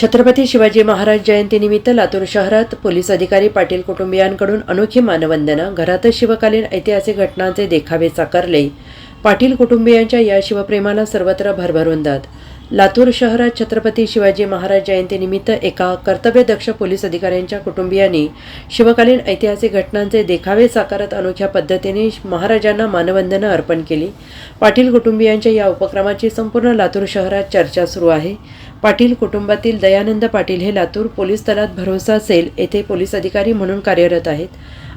छत्रपती शिवाजी महाराज जयंतीनिमित्त लातूर शहरात पोलीस अधिकारी पाटील कुटुंबियांकडून अनोखी मानवंदना घरातच शिवकालीन ऐतिहासिक घटनांचे देखावे साकारले. पाटील कुटुंबियांच्या या शिवप्रेमाला सर्वत्र भरभरून दाद. लातूर शहरात छत्रपती शिवाजी महाराज जयंतीनिमित्त एका कर्तव्यदक्ष पोलीस अधिकाऱ्यांच्या कुटुंबियांनी शिवकालीन ऐतिहासिक घटनांचे देखावे साकारत अनोख्या पद्धतीने महाराजांना मानवंदना अर्पण केली. पाटील कुटुंबियांच्या या उपक्रमाची संपूर्ण लातूर शहरात चर्चा सुरू आहे. पाटील कुटुंबातील दयानंद पाटील हे लातूर पोलीस दलात भरोसा सेल येथे पोलीस अधिकारी म्हणून कार्यरत आहेत.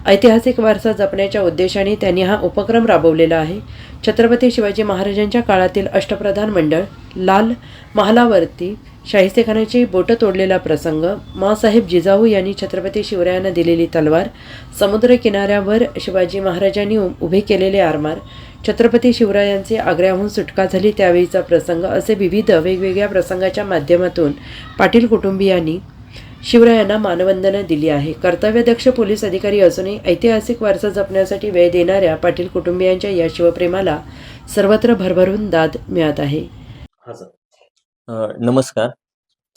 ऐतिहासिक वारसा जपण्याच्या उद्देशाने त्यांनी हा उपक्रम राबवलेला आहे. छत्रपती शिवाजी महाराजांच्या काळातील अष्टप्रधान मंडळ लाल महालावरती शाहिस्तेखानाची बोटं तोडलेला प्रसंग मासाहेब जिजाऊ यांनी छत्रपती शिवरायांना दिलेली तलवार समुद्र किनाऱ्यावर शिवाजी महाराजांनी उ- उभे केलेले आरमार छत्रपती शिवरायांचे आग्र्याहून सुटका झाली त्यावेळीचा प्रसंग असे विविध वेगवेगळ्या प्रसंगाच्या माध्यमातून पाटील कुटुंबियांनी शिवरायांना मानवंदना दिली आहे. कर्तव्यदक्ष पोलीस अधिकारी असूनही ऐतिहासिक वारसा जपण्यासाठी वेळ देणाऱ्या पाटील कुटुंबियांच्या या शिवप्रेमाला सर्वत्र भरभरून दाद मिळत आहे. नमस्कार.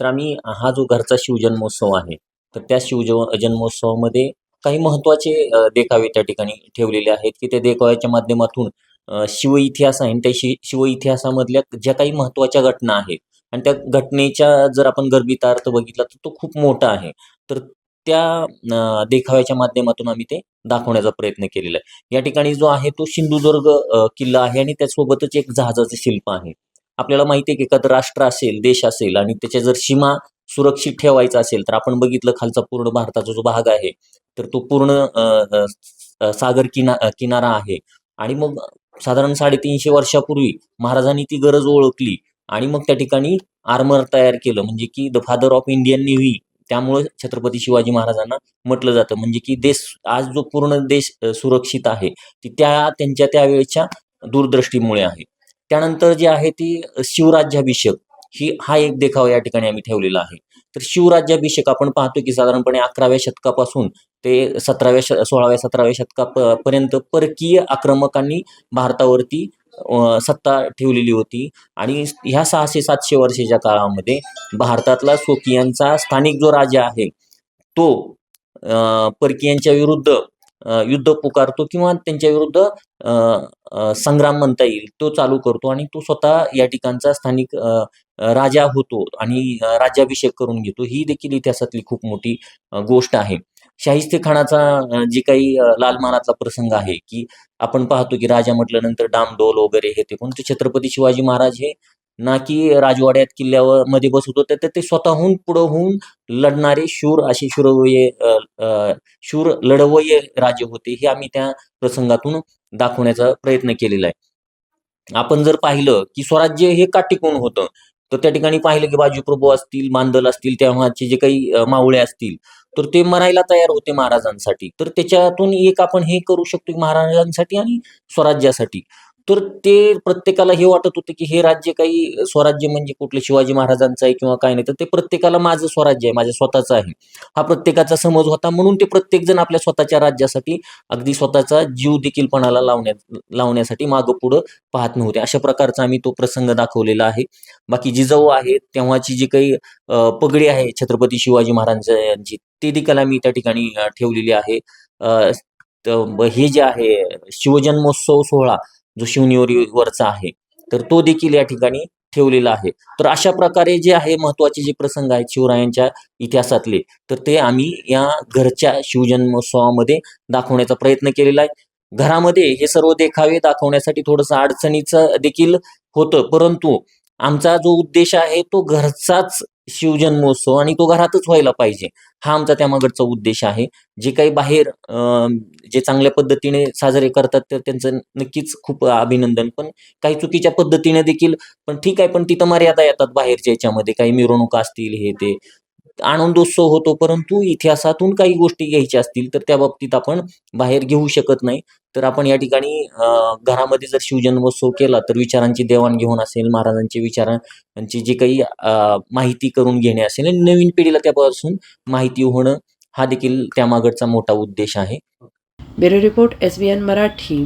तर आम्ही हा जो घरचा शिवजन्मोत्सव आहे तर त्या शिवजव जन्मोत्सवामध्ये काही महत्त्वाचे देखावे त्या ठिकाणी ठेवलेले आहेत की त्या देखाव्याच्या माध्यमातून शिव इतिहास आहे आणि त्या शि शिव इतिहासामधल्या ज्या काही महत्त्वाच्या घटना आहेत आणि त्या घटनेच्या जर आपण गर्भितार्थ बघितला तर तो खूप मोठा आहे. तर त्या देखाव्याच्या माध्यमातून आम्ही ते दाखवण्याचा प्रयत्न केलेला आहे. या ठिकाणी जो आहे तो सिंधुदुर्ग किल्ला आहे आणि त्यासोबतच एक जहाजाचं शिल्प आहे. आपल्याला माहिती आहे की एखादं राष्ट्र असेल देश असेल आणि त्याच्या जर सीमा सुरक्षित ठेवायचा असेल तर आपण बघितलं खालचा पूर्ण भारताचा जो भाग आहे तर तो पूर्ण सागर किना किनारा आहे. आणि मग साधारण साडेतीनशे वर्षापूर्वी महाराजांनी ती गरज ओळखली आणि मग त्या ठिकाणी आर्मर तयार केलं. म्हणजे की the father of Indian navy त्यामुळे छत्रपती शिवाजी महाराजांना म्हटलं जातं. म्हणजे की देश आज जो पूर्ण देश सुरक्षित आहे ती त्या त्यांच्या त्यावेळेच्या दूरदृष्टीमुळे आहे. त्यानंतर जे आहे ती शिवराज्याभिषेक. ही हा एक देखावा या ठिकाणी आम्ही ठेवलेला आहे. तर शिवराज्याभिषेक आपण पाहतो की साधारणपणे अकराव्या शतकापासून ते सतराव्या श सोळाव्या सतराव्या शतका पर्यंत परकीय आक्रमकांनी भारतावरती सत्ता ठेवलेली होती. आणि ह्या सहाशे सातशे वर्षाच्या काळामध्ये भारतातला स्वकीयांचा स्थानिक जो राजा आहे तो परकीयांच्या विरुद्ध युद्ध पुकारतो किंवा त्यांच्या विरुद्ध संग्राम म्हणता येईल तो चालू करतो आणि तो स्वतः या ठिकाणचा स्थानिक राजा होतो आणि राज्याभिषेक करून घेतो. ही देखील इतिहासातली खूप मोठी गोष्ट आहे. शाहिस्ते खानाचा जे काही लालमानातला लाल प्रसंग आहे की आपण पाहतो की राजा म्हटल्यानंतर डामडोल वगैरे हे ते पण छत्रपती शिवाजी महाराज हे ना की राजवाड्यात किल्ल्यावर मध्ये बसत होते तर ते स्वतःहून पुढं होऊन लढणारे शूर असे शूरवये शूर लढवय राजे होते हे आम्ही त्या प्रसंगातून दाखवण्याचा प्रयत्न केलेला आहे. आपण जर पाहिलं की स्वराज्य हे का टिकून होतं तर त्या ठिकाणी पाहिलं की बाजीप्रभू असतील मांदल असतील तेव्हाचे जे काही मावळे असतील तर ते मरायला तयार होते महाराजांसाठी. तर त्याच्यातून एक आपण हे करू शकतो महाराजांसाठी आणि स्वराज्यासाठी. तर ते प्रत्येकाला हे वाटत होतं की हे राज्य काही स्वराज्य म्हणजे कुठलं? शिवाजी महाराजांचं आहे किंवा काय नाही. तर ते प्रत्येकाला माझं स्वराज्य आहे माझ्या स्वतःचं आहे. हा प्रत्येकाचा समज होता. म्हणून ते प्रत्येकजण आपल्या स्वतःच्या राज्यासाठी अगदी स्वतःचा जीव देखीलपणाला लावण्यात लावण्यासाठी मागं पुढं पाहत नव्हते. अशा प्रकारचा आम्ही तो प्रसंग दाखवलेला आहे. बाकी जिजाऊ आहेत तेव्हाची जी काही पगडी आहे छत्रपती शिवाजी महाराजांची ते देखील आम्ही त्या ठिकाणी ठेवलेली आहे. हे जे आहे शिवजन्मोत्सव सोहळा जो शिवनेरीवरचा आहे तर तो देखील या ठिकाणी ठेवलेला आहे. तर अशा प्रकारे जे आहे महत्त्वाचे जे प्रसंग आहेत शिवरायांच्या इतिहासातले तर ते आम्ही या घरच्या शिवजन्मोत्सवामध्ये दाखवण्याचा प्रयत्न केलेला आहे. घरामध्ये हे सर्व देखावे दाखवण्यासाठी थोडंसं अडचणीचं देखील होतं परंतु आमचा जो उद्देश आहे तो घरचाच शिवजन्मोत्सव आणि तो घरातच व्हायला पाहिजे. हा आमचा त्यामागडचा उद्देश आहे. जे काही बाहेर जे चांगल्या पद्धतीने साजरे करतात तर त्यांचं नक्कीच खूप अभिनंदन. पण काही चुकीच्या पद्धतीने देखील पण ठीक आहे पण तिथं मर्यादा येतात बाहेरच्या याच्यामध्ये. काही मिरवणुका असतील हे ते. आनंदोत्सव होतो परंतु इतिहासातून काही गोष्टी घ्यायच्या असतील तर त्या बाबतीत आपण बाहेर घेऊ शकत नाही. तर आपण या ठिकाणी घरामध्ये जर शिवजन्मोत्सव केला तर विचारांची देवाणघेवाण असेल महाराजांचे विचारांची जी काही माहिती करून घेणे असेल आणि नवीन पिढीला त्यापासून माहिती होणं हा देखील त्यामागडचा मोठा उद्देश आहे. Bureau report S B N Marathi.